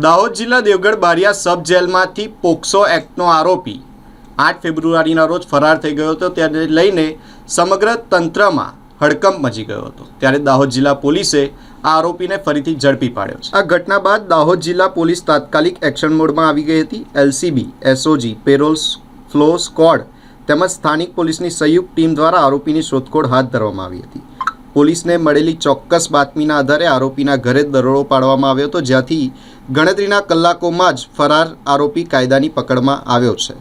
દાહોદ જિલ્લા દેવગઢ બારિયા સબ જેલમાંથી પોક્સો એક્ટનો આરોપી આઠ ફેબ્રુઆરીના રોજ ફરાર થઈ ગયો હતો. તેને લઈને સમગ્ર તંત્રમાં હડકંપ મચી ગયો હતો. ત્યારે દાહોદ જિલ્લા પોલીસે આ આરોપીને ફરીથી ઝડપી પાડ્યો છે. આ ઘટના બાદ દાહોદ જિલ્લા પોલીસ તાત્કાલિક એક્શન મોડમાં આવી ગઈ હતી. LCB, SOG parole furlough squad તેમજ સ્થાનિક પોલીસની સંયુક્ત ટીમ દ્વારા આરોપીની શોધખોળ હાથ ધરવામાં આવી હતી. પોલીસને મળેલી ચોક્કસ બાતમીના આધારે આરોપીના ઘરે દરોડો પાડવામાં આવ્યો હતો, જ્યાંથી ગણતરીના કલાકોમાં જ ફરાર આરોપી કાયદાની પકડમાં આવ્યો છે.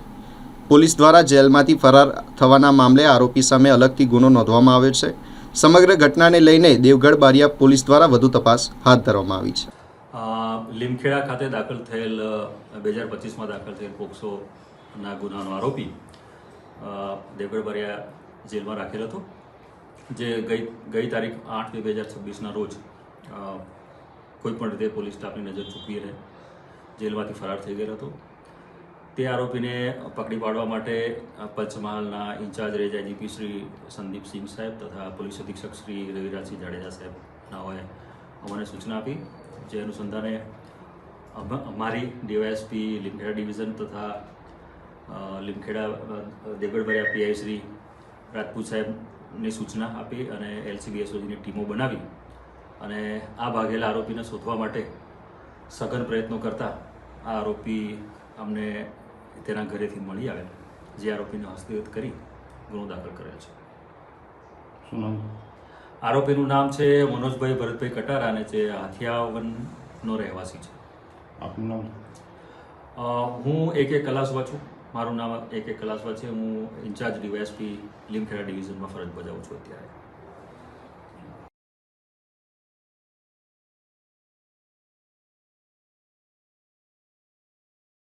પોલીસ દ્વારા જેલમાંથી ફરાર થવાના મામલે આરોપી સામે અલગથી ગુનો નોંધવામાં આવ્યો છે. સમગ્ર ઘટનાને લઈને દેવગઢ બારિયા પોલીસ દ્વારા વધુ તપાસ હાથ ધરવામાં આવી છે. લીમખેડા ખાતે દાખલ થયેલ બે હજાર પચીસમાં દાખલ થયેલ પોક્સોના ગુનાનો આરોપી દેવગઢ બારિયા જેલમાં રાખેલ હતો. જે ગઈ ગઈ તારીખ આઠ બે હજાર છવ્વીસના રોજ કોઈપણ રીતે પોલીસ સ્ટાફની નજર ચૂકવી રહે. જેલમાંથી ફરાર થઈ ગયેલો હતો. તે આરોપીને પકડી પાડવા માટે પંચમહાલના incharge range IGP Shri Sandeepsinh સાહેબ તથા પોલીસ અધિક્ષક શ્રી રવિરાજસિંહ જાડેજા સાહેબનાઓએ અમને સૂચના આપી, જે અનુસંધાને અમ- અમારી ડીવાયએસપી લીમખેડા ડિવિઝન તથા લીમખેડા દેવગઢ પીઆઈ શ્રી રાજપૂત સાહેબની સૂચના આપી અને એલસીબી એસઓજીની ટીમો બનાવી અને આ ભાગેલા આરોપીને શોધવા માટે સઘન પ્રયત્નો કરતા આ આરોપી અમને તેના ઘરેથી મળી આવે જે આરોપીને હસ્તગત કરી ગુનો દાખલ કરેલ છે. શું નામ? આરોપીનું નામ છે મનોજભાઈ ભરતભાઈ કટારા અને જે હાથિયાવનનો રહેવાસી છે. આપનું નામ? હું એક એક કલાસવા છું. મારું નામ એક એક કલાસવા છે. હું ઇન્ચાર્જ ડીવાયએસપી લીમખેડા ડિવિઝનમાં ફરજ બજાવું છું અત્યારે.